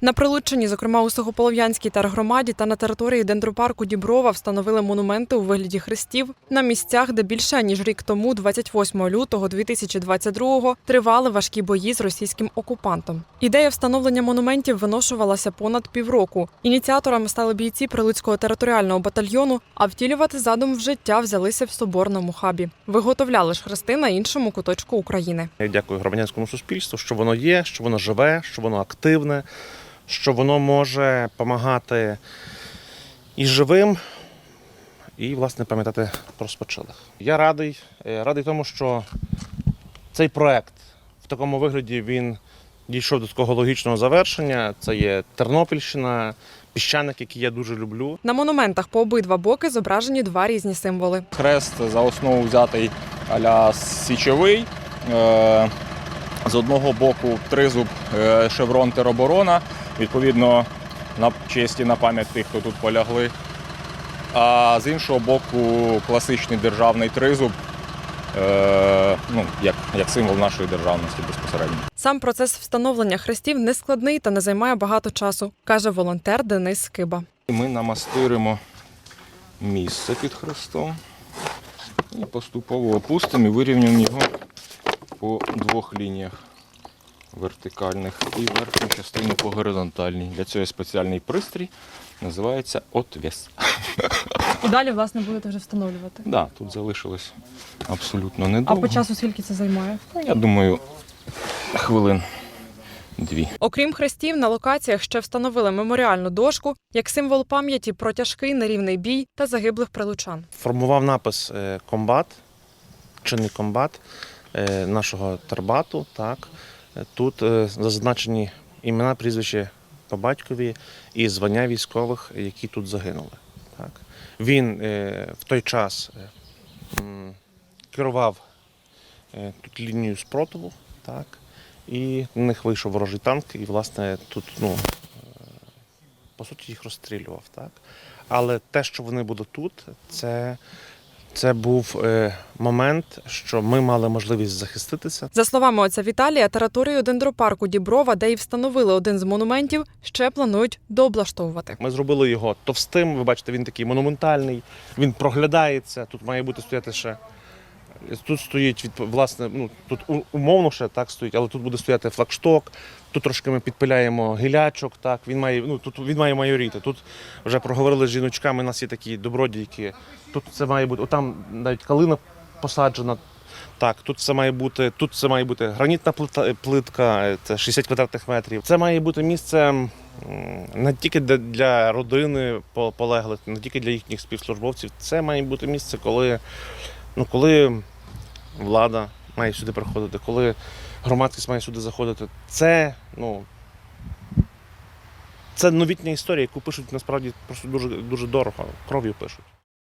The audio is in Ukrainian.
На Прилуччині, зокрема у Сухополов'янській тергромаді та на території дендропарку Діброва встановили монументи у вигляді хрестів на місцях, де більше ніж рік тому, 28 лютого 2022-го, тривали важкі бої з російським окупантом. Ідея встановлення монументів виношувалася понад півроку. Ініціаторами стали бійці Прилуцького територіального батальйону, а втілювати задум в життя взялися в соборному хабі. Виготовляли ж хрести на іншому куточку України. Я дякую громадянському суспільству, що воно є, що воно живе, що воно активне, що воно може допомагати і живим, і, власне, пам'ятати про спочилих. Я радий, е, радий тому, що цей проект в такому вигляді він дійшов до такого логічного завершення. Це є Тернопільщина, піщаник, який я дуже люблю. На монументах по обидва боки зображені два різні символи. Хрест за основу взятий аля січовий. Е, З одного боку тризуб е, шеврон тероборона, відповідно на честь і на пам'ять тих, хто тут полягли. А з іншого боку, класичний державний тризуб, е, ну, як, як символ нашої державності безпосередньо. Сам процес встановлення хрестів нескладний та не займає багато часу, каже волонтер Денис Скиба. Ми намастиримо місце під хрестом і поступово опустимо і вирівнюємо його по двох лініях вертикальних і верхню частину по горизонтальній. Для цього є спеціальний пристрій, називається отвес. І далі, власне, будете вже встановлювати. Да, тут залишилось абсолютно недовго. скільки це займає? Я думаю, хвилин дві. Окрім хрестів, на локаціях ще встановили меморіальну дошку як символ пам'яті про тяжкий нерівний бій та загиблих прилучан. формував напис е, комбат, чинний комбат е, нашого тербату. Так. Тут е, зазначені імена, прізвище по батькові і звання військових, які тут загинули. Так. Він е, в той час е, керував тут лінією спротиву, так, і на них вийшов ворожий танк, і, власне, тут, ну, по суті, їх розстрілював. Так. Але те, що вони будуть тут, це, це був е, момент, що ми мали можливість захиститися. За словами отця Віталія, територію дендропарку Діброва, де і встановили один з монументів, ще планують дооблаштовувати. Ми зробили його товстим. Ви бачите, він такий монументальний, він проглядається. Тут має бути стояти ще. Тут стоїть від власне, ну тут умовно ще так стоїть, але тут буде стояти флагшток. Тут трошки ми підпиляємо гілячок. Так він має ну тут він має майоріти. Тут вже проговорили з жіночками. У нас є такі добродійки. Тут це має бути. Отам навіть калина посаджена. Так, тут це має бути. Тут це має бути гранітна плитка, це 60 квадратних метрів. Це має бути місце не тільки для родини полеглих, не тільки для їхніх співслужбовців. Це має бути місце, коли, ну, коли влада має сюди приходити, коли громадськість має сюди заходити. Це, ну, це новітня історія, яку пишуть насправді просто дуже, дуже дорого, кров'ю пишуть.